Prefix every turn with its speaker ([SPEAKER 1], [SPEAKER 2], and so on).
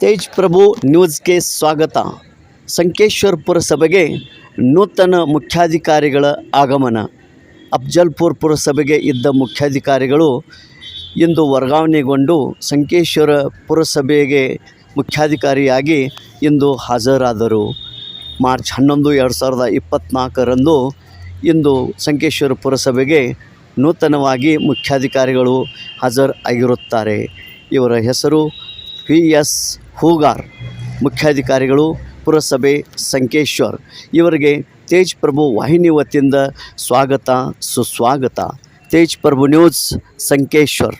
[SPEAKER 1] ತೇಜ್ ಪ್ರಭು ನ್ಯೂಸ್ಗೆ ಸ್ವಾಗತ. ಸಂಕೇಶ್ವರ ಪುರಸಭೆಗೆ ನೂತನ ಮುಖ್ಯಾಧಿಕಾರಿಗಳ ಆಗಮನ. ಅಫ್ಜಲ್ಪುರ್ ಪುರಸಭೆಗೆ ಇದ್ದ ಮುಖ್ಯಾಧಿಕಾರಿಗಳು ಇಂದು ವರ್ಗಾವಣೆಗೊಂಡು ಸಂಕೇಶ್ವರ ಪುರಸಭೆಗೆ ಮುಖ್ಯಾಧಿಕಾರಿಯಾಗಿ ಇಂದು ಹಾಜರಾದರು. ಮಾರ್ಚ್ ಹನ್ನೊಂದು, ಎರಡು ಸಾವಿರದ ಇಪ್ಪತ್ತ್ನಾಲ್ಕರಂದು ಇಂದು ಸಂಕೇಶ್ವರ ಪುರಸಭೆಗೆ ನೂತನವಾಗಿ ಮುಖ್ಯಾಧಿಕಾರಿಗಳು ಹಾಜರು ಆಗಿರುತ್ತಾರೆ ಇವರ ಹೆಸರು ವಿ ಎಸ್ ಹೂಗಾರ್, ಮುಖ್ಯಾಧಿಕಾರಿಗಳು ಪುರಸಭೆ ಸಂಕೇಶ್ವರ್. ಇವರಿಗೆ ತೇಜ್ ಪ್ರಭು ವಾಹಿನಿ ವತಿಯಿಂದ ಸ್ವಾಗತ, ಸುಸ್ವಾಗತ. ತೇಜ್ ಪ್ರಭು ನ್ಯೂಸ್, ಸಂಕೇಶ್ವರ್.